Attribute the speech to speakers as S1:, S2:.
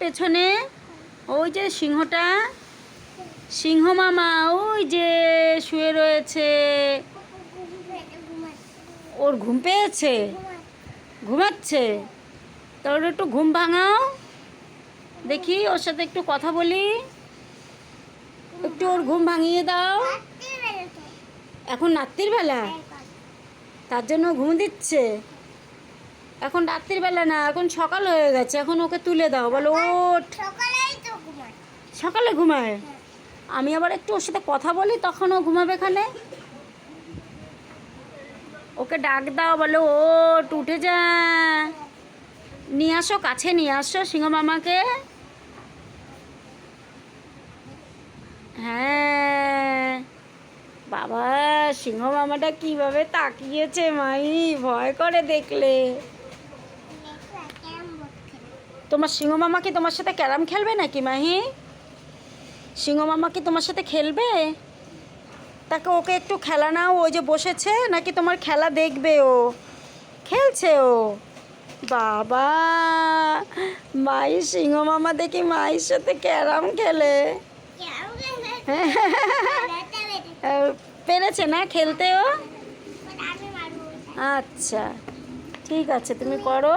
S1: পেছনে, ওই যে সিংহটা। সিংহ মামা, ওই যে শুয়ে রয়েছে। ওর ঘুম পেয়েছে? ঘুমাচ্ছে? তোর একটু ঘুম ভাঙাও। দেখি ওর সাথে একটু কথা বলি। একটু ওর ঘুম ভাঙিয়ে দাও। এখন রাত্রির বেলা? তার জন্য ঘুম দিচ্ছে? এখন রাত্রির বেলা না এখন সকাল হয়ে গেছে এখন ওকে তুলে দাও। বলো ওঠ। সকালে ঘুমায়? আমি আবার একটু ওর সাথে কথা বলি তখন ও ঘুমাবে এখানে? ওকে ডাক দাও বলো ওঠ উঠে যা। নিয়ে আসো কাছে নিয়ে আসো সিংহ মামাকে। হ্যাঁ বাবা সিংহ মামাটা কীভাবে তাকিয়েছে মাই ভয় করে দেখলে। তোমার সিংহ মামা কি তোমার সাথে ক্যারাম খেলবে নাকি মাহি? সিংহ মামা কি তোমার সাথে খেলবে? তাকে ওকে একটু খেলা নাও ওই যে বসেছে নাকি তোমার খেলা দেখবে ও? খেলছে ও। বাবা মাই সিংহ মামা দেখি মায়ের সাথে ক্যারাম খেলে। পেরেছে না খেলতে ও? আচ্ছা ঠিক আছে তুমি করো।